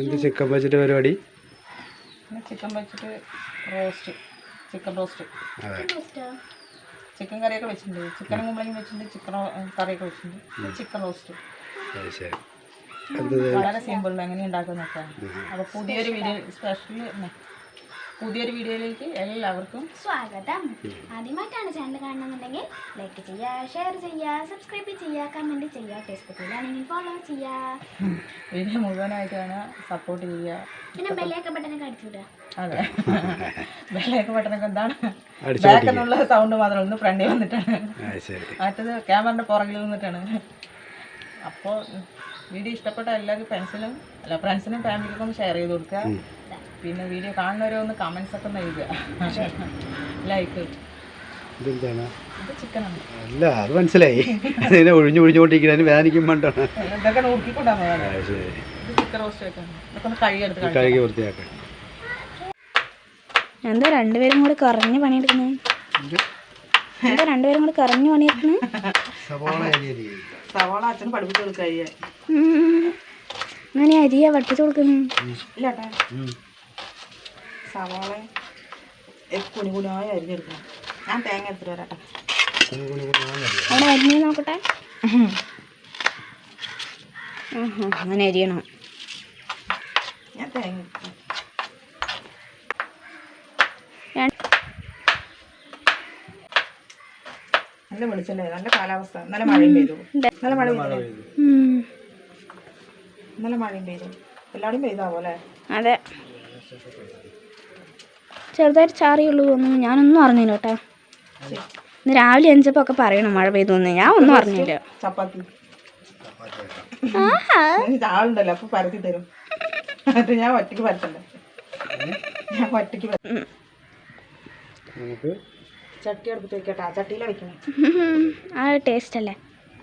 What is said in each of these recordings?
എന്ത് ചിക്കൻ വെച്ചിട്ട് പരിപാടി? ചിക്കൻ വെച്ചിട്ട് റോസ്റ്റ് ചിക്കൻ റോസ്റ്റ് ചിക്കൻ കറിയൊക്കെ വെച്ചിട്ടുണ്ട്. ചിക്കൻ കുമ്പളങ്ങി വെച്ചിട്ടുണ്ട്. ചിക്കൻ കറിയൊക്കെ വെച്ചിട്ടുണ്ട്. ചിക്കൻ റോസ്റ്റ് വളരെ സിമ്പിൾ എങ്ങനെ ഉണ്ടാക്കുന്നൊക്കെ. അപ്പോൾ പുതിയൊരു വീഡിയോ സ്പെഷ്യൽ പുതിയൊരു വീഡിയോയിലേക്ക് എല്ലാവർക്കും സ്വാഗതം. ആദ്യമായിട്ടാണ് ചാനൽ കാണണമെന്നുണ്ടെങ്കിൽ ലൈക്ക് ചെയ്യുക ഷെയർ ചെയ്യുക സബ്സ്ക്രൈബ് ചെയ്യുക കമന്റ് ചെയ്യുക ഫേസ്ബുക്കിലാണെങ്കിൽ ഫോളോ ചെയ്യുക. വീഡിയോ മുഴുവനായിട്ടാണ് സപ്പോർട്ട് ചെയ്യുക. പിന്നെ ബെല്ലേക്ക് ബട്ടനൊക്കെ അടിച്ചു വിടുക. അതെ. ബെല്ലേക്ക് ബട്ടനൊക്കെ എന്താണ്? അടിച്ചു ബാക്ക് എന്നുള്ള സൗണ്ട് മാത്രം ഒന്ന് ഫ്രണ്ടിൽ വന്നിട്ടാണ്. മറ്റത് ക്യാമറിന്റെ പുറകിൽ നിന്നിട്ടാണ് അപ്പോൾ വീഡിയോ ഇഷ്ടപ്പെട്ട എല്ലാവർക്കും ഫ്രണ്ട്സിനും അല്ല ഫ്രണ്ട്സിനും ഫാമിലിക്കും ഷെയർ ചെയ്ത് കൊടുക്കുക. പിന്നെ വീഡിയോ കാണുന്നവരോ ഒന്ന് കമൻസ് ഒക്കെ നൽകുക ലൈക്ക് ഇതെന്താണ് ചിക്കനാണ് അല്ല അത് മനസ്സിലായി. അതിനെ ഒഴിഞ്ഞു ഒഴിഞ്ഞുകൊണ്ടിരിക്കുന്നതിന് വേദനിക്കും വേണ്ടാണ് കഴുകി എന്താ രണ്ടുപേരും കൂടെ കുറഞ്ഞ് പണിയെടുക്കുന്നത് എന്താ? രണ്ടുപേരും കൂടെ കുറഞ്ഞ് പണിയെടുക്കുന്നത് സവാള സവാള അച്ഛന് പഠിപ്പിച്ച് കൊടുക്കുക അങ്ങനെ അരിയാ വട്ടിച്ചു കൊടുക്കുന്നു? സവാള കുണി കുനായി അരിഞ്ഞെടുക്കണം. ഞാൻ തേങ്ങ എടുത്തിട്ട് വരാട്ടെ അവിടെ അരിഞ്ഞ് നോക്കട്ടെ. അങ്ങനെ അരിയണം. ഞാൻ തേങ്ങ നല്ല വെളിച്ചല്ലേ നല്ല കാലാവസ്ഥ. നല്ല മഴയും പെയ്തു. നല്ല മഴ പെയ്തു. നല്ല മഴയും പെയ്തു. എല്ലാവരും പെയ്താവോ അല്ലേ അതെ. ചെറുതായിട്ട് ചാറിയുള്ളൂ തോന്നുന്നു. ഞാനൊന്നും അറിഞ്ഞില്ല കേട്ടോ. ഇന്ന് രാവിലെ എണിച്ചപ്പോ ഒക്കെ പറയണം മഴ പെയ്തു എന്ന് ഞാൻ ഒന്നും അറിഞ്ഞില്ല. ചപ്പാത്തി. ആഹാ. എനിക്ക് ആളുണ്ടല്ലോ അപ്പൊ പരത്തി തരും. അത് ഞാൻ ഒറ്റയ്ക്ക് പരത്തണ്ടേ? ഞാൻ ഒറ്റയ്ക്ക് പര- ഉം. നമുക്ക് ചട്ടി അടുപ്പത്ത് വെക്കട്ടെ. ആ ചട്ടിയിലെ വെക്കണം. ഉം, ആ ടേസ്റ്റ് അല്ലേ?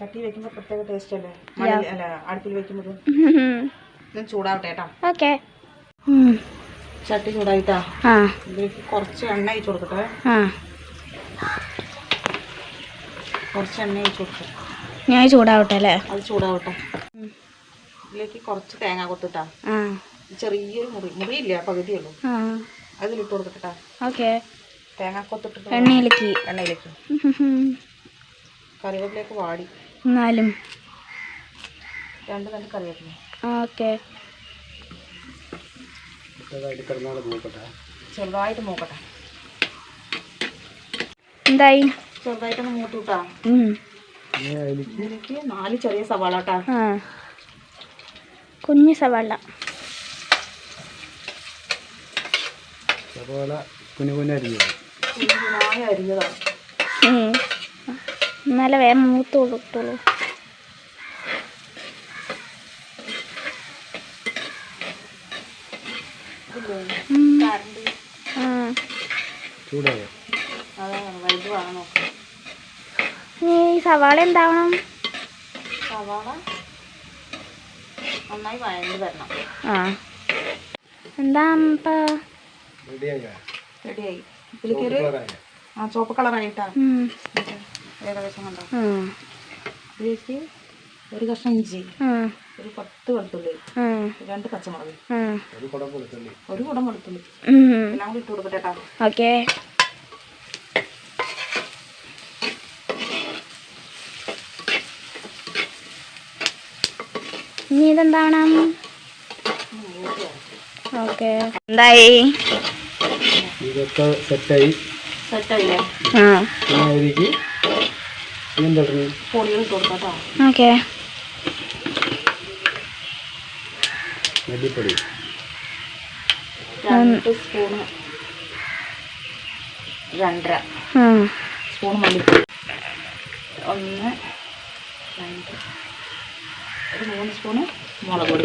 ചട്ടി വെക്കുമ്പോൾ പ്രത്യേക ടേസ്റ്റ് അല്ലേ? മണ്ണിൽ അല്ല അടുപ്പിൽ വെക്കുമ്പോൾ ഇത്. ചൂടാവട്ടെ കേട്ടാ. ഓക്കെ ചട്ടി ചൂടായിട്ടാ. ഇതിലേക്ക് കുറച്ച് എണ്ണ അയച്ചു കൊടുക്കട്ടെ. കുറച്ച് എണ്ണ അയച്ചു കൊടുക്കട്ടെ ഞാൻ ചൂടാവട്ടെ അല്ലേ? അത് ചൂടാവട്ടെ. ഇതിലേക്ക് കുറച്ച് തേങ്ങ കൊത്തിട്ടാ. ചെറിയൊരു മുറി. മുറിയില്ല പകുതിയുള്ളൂ. അതിലിട്ട് കൊടുക്കട്ടെ. ഓക്കെ. തേങ്ങ കൊത്തിട്ട് എണ്ണയിലേക്ക്. എണ്ണയിലേക്ക്. കറിവേപ്പിലേക്ക് വാടി. എന്നാലും. രണ്ട് രണ്ട് കറിവേപ്പില. ഓക്കെ. നോക്കട്ടെ. ചെറുതായിട്ട് എന്തായി? ചെറുതായിട്ടൊന്ന് ഇതിലേക്ക് നാല് ചെറിയ സവാള കേട്ടാ കുഞ്ഞു സവാള. സവാള കുഞ്ഞു കുഞ്ഞു കുഞ്ഞായ അരിഞ്ഞതാണ് നല്ല വേഗം മൂത്തോളൂ ഇട്ടോളൂ ഉം. ആ ചൂടായോ അതാണ് വലുത് വേണം നോക്കാം ഇനി ഈ സവാള എന്താവണം? സവാള നന്നായി വഴണ്ട് വരണം. ആ. എന്താ റെഡിയായി. ആ ചുവപ്പ് കളറായിട്ടാ. ഏകദേശം കണ്ടോ. ഇതിലേക്ക് ഒരു കഷ്ണം ഇഞ്ചി. ഒരു പത്ത് വെളുത്തുള്ളി രണ്ട് പച്ചമുളക് ഒരു കുടം കൊടുക്കണ്ടേ ഒരു കുടം വെളുത്തുള്ളി. എല്ലാം കൂടി ഇട്ട് കൊടുക്കട്ടെ കേട്ടോ ഓക്കെ. ഇനി ഇതെന്താണ്? ഓക്കെ. എന്തായി? ഇതൊക്കെ സെറ്റായി. സെറ്റായില്ലേ? ആ. കേട്ടോ. ഓക്കെ. മല്ലിപ്പൊടി. രണ്ട് സ്പൂണ് രണ്ടര. സ്പൂൺ മല്ലിപ്പൊടി. ഒന്ന് രണ്ട് ഒരു മൂന്ന് സ്പൂണ് മുളക് പൊടി.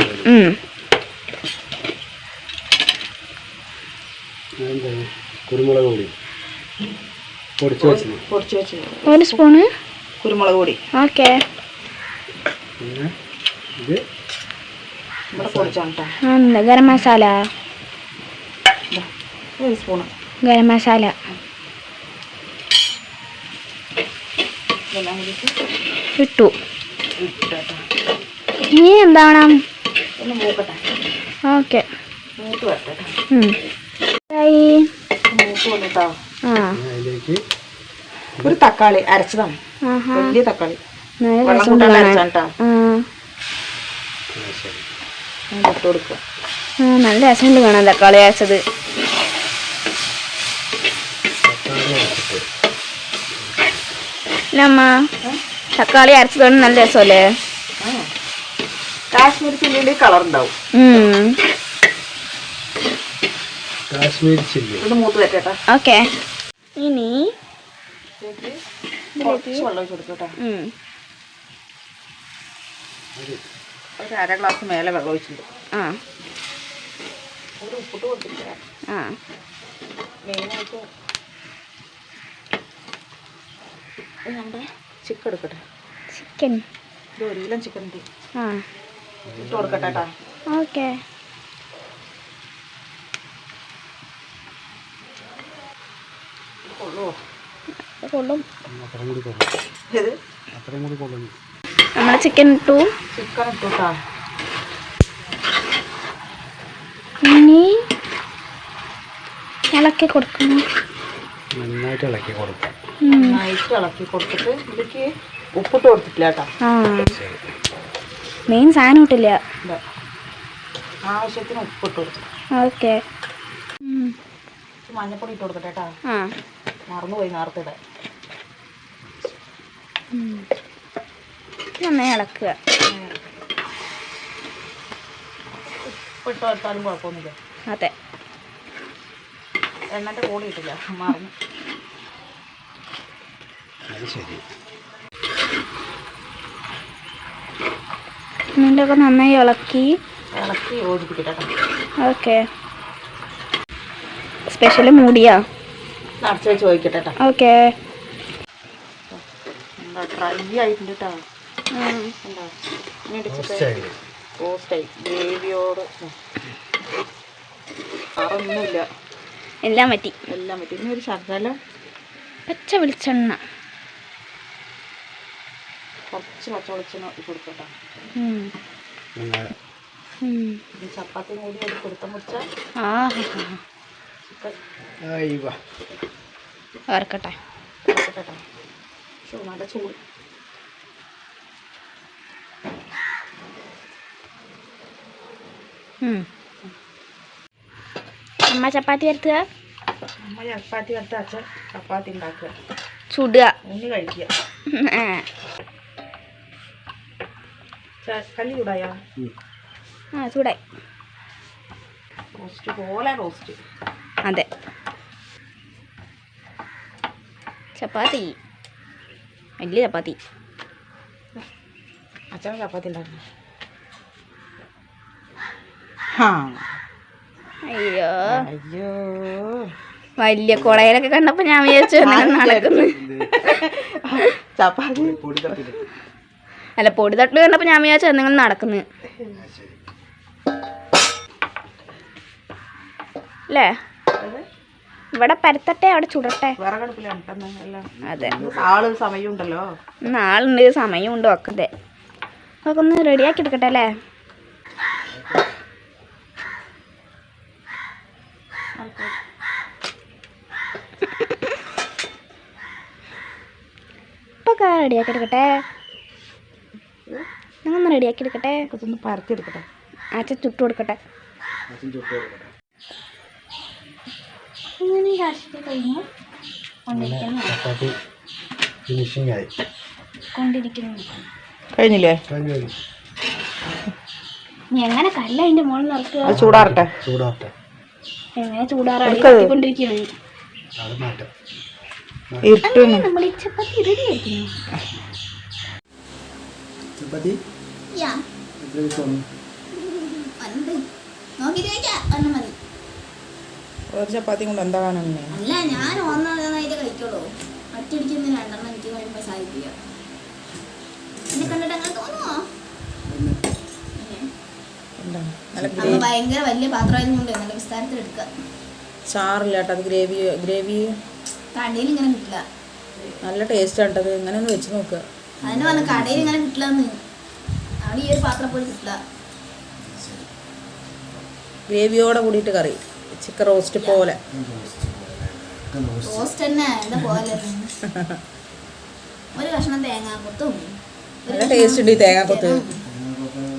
കുരുമുളക് പൊടി. പൊടിച്ചു വെച്ചത് പൊടിച്ചു വെച്ചത് ഒരു സ്പൂണ്? കുരുമുളക് പൊടി. ഓക്കെ. പിന്നെ ഇത് എന്താ ഗരം മസാല? ഒരു സ്പൂണ്. ഗരം മസാല. ഇട്ടു. ഇനി എന്താണ് ഓക്കെ. ഒരു തക്കാളി അരച്ചതാണ്. വലിയ തക്കാളി. നല്ല വെള്ളം കാണാൻ അരച്ചാണ് കേട്ടോ ശരി. ഇട്ട് കൊടുക്കുക നല്ല രസമുണ്ട് കാണാൻ. തക്കാളി അരച്ചത്. തക്കാളി അരച്ചത് കൊണ്ട് അമ്മ. നല്ല രസമല്ലേ? കാശ്മീരി കാശ്മീർ ചില്ലിന്റെ കളർ ഉണ്ടാവും കാശ്മീരി ചില്ലി. ഇത് മൂത്ത് വരട്ടെ ഓക്കെ. ഇനി കുറച്ച് വെള്ളം ഒഴിച്ച് കൊടുക്കും കേട്ടോ ഉം. ഒരു അര ഗ്ലാസ് മേലെ വെള്ളം ഒഴിച്ചിട്ടുണ്ട്. ആ. ഒരു ഉപ്പിട്ട് കൊടുത്തിട്ടില്ല ആ. മെയിനായിട്ട് നമ്മുടെ ചിക്കൻ എടുക്കട്ടെ. ചിക്കൻ. ഇത് ഒരു കിലോ ചിക്കൻ ഉണ്ട് ആ. ഇട്ട് കൊടുക്കട്ടെ കേട്ടോ. ഓക്കെ. കൊള്ളുമോ കൊള്ളും. അത്രയും കൂടി കൊള്ളും. അത്രയും കൂടി കൊള്ളുന്നു നമ്മൾ ചിക്കൻ ഇട്ടു. ചിക്കൻ ഇട്ടു ഇനി ഇളക്കി കൊടുക്കണം. നന്നായിട്ട് ഇളക്കി കൊടുക്കാം. നന്നായിട്ട് ഇളക്കി കൊടുത്തിട്ട് ഇതിലേക്ക് ഉപ്പിട്ട് കൊടുത്തിട്ടില്ല കേട്ടോ. മെയിൻ സാധനം ഇട്ടില്ല. ആവശ്യത്തിന് ഉപ്പിട്ട് കൊടുക്കും. ഓക്കെ. മഞ്ഞപ്പൊടി ഇട്ട് കൊടുക്കട്ടെ കേട്ടോ. ആ. മറന്നുപോയി നേരത്തെ. നന്നായി ഇളക്കുക. ഉപ്പിട്ട് കൊടുത്താലും കുഴപ്പമൊന്നുമില്ല. അതെ. എണ്ണന്റെ കൂടെ ഇട്ടില്ല മറന്നു. അത് ശരി. നന്നായി ഇളക്കി. ഇളക്കി യോജിപ്പിക്കട്ടെ ഓക്കെ. സ്പെഷ്യൽ മൂടിയാ? നിറച്ച് വെച്ച് ചോദിക്കട്ടെ ഓക്കെ. ഡ്രൈ ആയിട്ടുണ്ട് കേട്ടോ. റോസ്റ്റായി ഗ്രേവിയോട്. അറൊന്നുമില്ല. എല്ലാം പറ്റി എല്ലാം പറ്റി ഇനി ഒരു ശകലം പച്ച വെളിച്ചെണ്ണ. കുറച്ച് പച്ച വെളിച്ചെണ്ണ കൊടുക്കട്ടെ. ചപ്പാത്തി കൂടി അത് കൊടുത്ത മുറിച്ചാൽ വറക്കട്ടെ. ചൂട്. അമ്മ ചപ്പാത്തി വരുത്തുക? അമ്മ ചപ്പാത്തി വരുത്ത അച്ഛൻ ചപ്പാത്തി ഉണ്ടാക്കുക. ചുടുക. ഒന്ന് കഴിക്കുക. കല്ലി ചൂടായ? ആ ചൂടായി. റോസ്റ്റ് പോലെ റോസ്റ്റ്. അതെ. ചപ്പാത്തി. വലിയ ചപ്പാത്തി. അച്ഛൻ ചപ്പാത്തി ഉണ്ടാക്കണം. ഹാ അയ്യോ. അയ്യോ. വലിയ കുളയിലൊക്കെ കണ്ടപ്പോ ഞാൻ വിചാരിച്ചു നടക്കുന്നു. ചപ്പാത്തി. അല്ല പൊടി തട്ടിൽ കണ്ടപ്പോ ഞാൻ വിചാരിച്ചു എന്തെങ്കിലും നടക്കുന്നു. അല്ലേ? ഇവിടെ പരത്തട്ടെ അവിടെ ചുടട്ടെ. അതെ. നാളുണ്ട് സമയം ഉണ്ടോ നാളുണ്ട് സമയമുണ്ട് ഒക്കെ. അതൊക്കെ ഒന്ന് റെഡിയാക്കി എടുക്കട്ടെ അല്ലേ? റെഡിയാക്കി എടുക്കട്ടെ ഞങ്ങൾ ഒന്ന് റെഡിയാക്കി എടുക്കട്ടെ കുറച്ചൊന്ന് പരത്തി എടുക്കട്ടെ അച്ഛൻ ചുട്ടു കൊടുക്കട്ടെ. ഇങ്ങനെ കൊണ്ടിരിക്കുന്നു. കഴിഞ്ഞില്ലേ? എങ്ങനെ കല്ല അതിന്റെ മുകളിൽ നിറക്കുക? ചൂടാറട്ടെ. ചൂടാറട്ടെ. എങ്ങനെ ചൂടാറാടി ചപ്പാത്തി ചപ്പാത്തി? ഒരു കൊണ്ട് എന്താ കാണുന്നേ അല്ല ഞാൻ ഒന്നായിട്ട് കഴിക്കോളൂ രണ്ടെണ്ണം എനിക്ക് കഴിയുമ്പോൾ സാധിക്കുക എന്നെ കണ്ടിട്ട് അങ്ങനെ തോന്നുമോ എന്താണ്? നല്ല ഭയങ്കര വലിയ പാത്രമായതുകൊണ്ട് നല്ല വിസ്താരത്തിൽ എടുക്കുക ചാറില്ല കേട്ടോ അത് ഗ്രേവി ഗ്രേവി കടയിൽ ഇങ്ങനെ കിട്ടില്ല. നല്ല ടേസ്റ്റ് ആണ് കേട്ടോ ഇങ്ങനെ ഒന്ന് വെച്ച് നോക്കുക അതിന് പറഞ്ഞ കടയിൽ ഇങ്ങനെ കിട്ടില്ലെന്ന്. അവിടെ ഈ ഒരു പാത്രം പോലും കിട്ടില്ല. ഗ്രേവിയോടെ കൂടിയിട്ട് കറി. ചിക്കൻ റോസ്റ്റ് പോലെ. റോസ്റ്റ് തന്നെ. എന്താ പോലെ? ഒരു കഷ്ണം തേങ്ങാക്കൊത്തും. നല്ല ടേസ്റ്റ് ഉണ്ട് ഈ തേങ്ങാക്കൊത്ത്.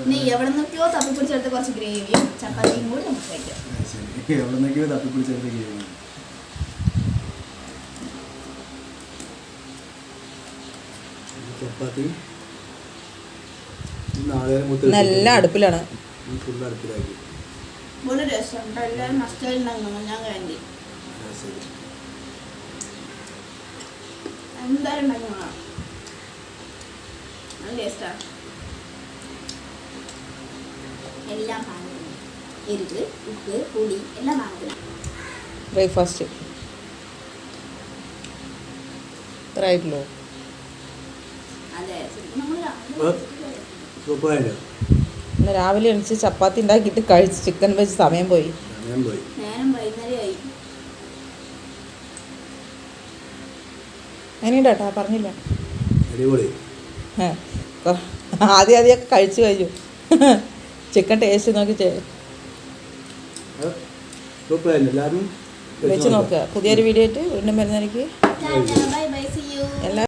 ഇനി എവിടെ നിന്നൊക്കെയോ തപ്പിപ്പിടിച്ചെടുത്ത് കുറച്ച് ഗ്രേവിയും ചപ്പാത്തിയും കൂടി നമുക്ക് കഴിക്കാം. എവിടെ നിന്നൊക്കെയോ തപ്പിപ്പിടിച്ചെടുത്ത് ചെയ്യുന്നു ചപ്പാത്തി നാളെ നല്ല അടുപ്പിലാണ് ഫുള്ള് അടുപ്പിലാക്കി ഒരു രസമുണ്ട് എല്ലാവരും മസ്റ്റായി ഉണ്ടാകുന്നു ഞാൻ വേണ്ടി ആ, ശരി എന്തായാലും നല്ല അടുപ്പിലാണ്. എല്ലാം പാകത്തിന് എരിവ് ഉപ്പ് പുളി എല്ലാം ബ്രേക്ക്ഫാസ്റ്റ് ഇത്ര ആയിട്ടുള്ളൂ. ഇന്ന് രാവിലെ എണീച്ച് ചപ്പാത്തി ഉണ്ടാക്കിയിട്ട് കഴിച്ച് ചിക്കൻ വെച്ച് സമയം പോയി. ഞാൻ പോയി. പറഞ്ഞില്ല. അടിപൊളി. ആദ്യം ആദ്യമൊക്കെ കഴിച്ചു കഴിഞ്ഞു. ചിക്കൻ ടേസ്റ്റ് നോക്കി വെച്ച് നോക്കുക പുതിയൊരു വീഡിയോ ആയിട്ട് വീണ്ടും വരുന്നതായിരിക്കും. ബൈ ബൈ സി യു എല്ലാ